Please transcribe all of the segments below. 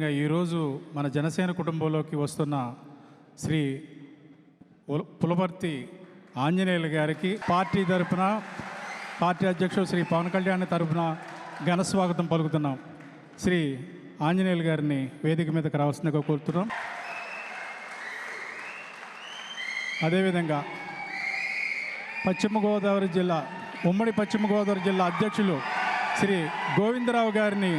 ఈరోజు మన జనసేన కుటుంబంలోకి వస్తున్న శ్రీ పులపర్తి ఆంజనేయులు గారికి పార్టీ తరపున పార్టీ అధ్యక్షుడు శ్రీ పవన్ కళ్యాణ్ తరపున ఘన స్వాగతం పలుకుతున్నాం. శ్రీ ఆంజనేయులు గారిని వేదిక మీదకి రావాల్సిందిగా కోరుతున్నాం. అదేవిధంగా పశ్చిమ గోదావరి జిల్లా ఉమ్మడి పశ్చిమ గోదావరి జిల్లా అధ్యక్షులు శ్రీ గోవిందరావు గారిని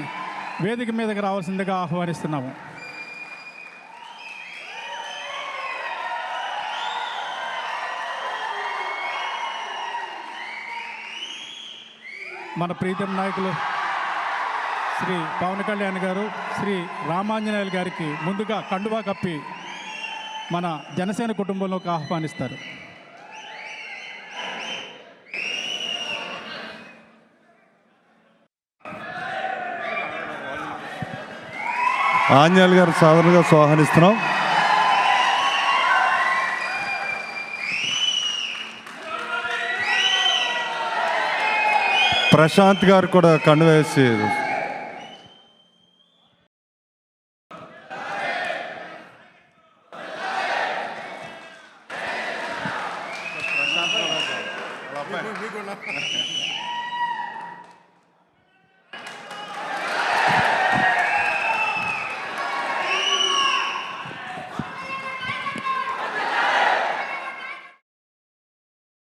వేదిక మీదకి రావాల్సిందిగా ఆహ్వానిస్తున్నాము. మన ప్రీతం నాయకులు శ్రీ పవన్ కళ్యాణ్ గారు శ్రీ రామాంజనేయులు గారికి ముందుగా కండువా కప్పి మన జనసేన కుటుంబంలోకి ఆహ్వానిస్తారు. ఆంజనేయులు గారు సాధారణంగా స్వాహనిస్తున్నాం ప్రశాంత్ గారు కూడా కన్ను వేసి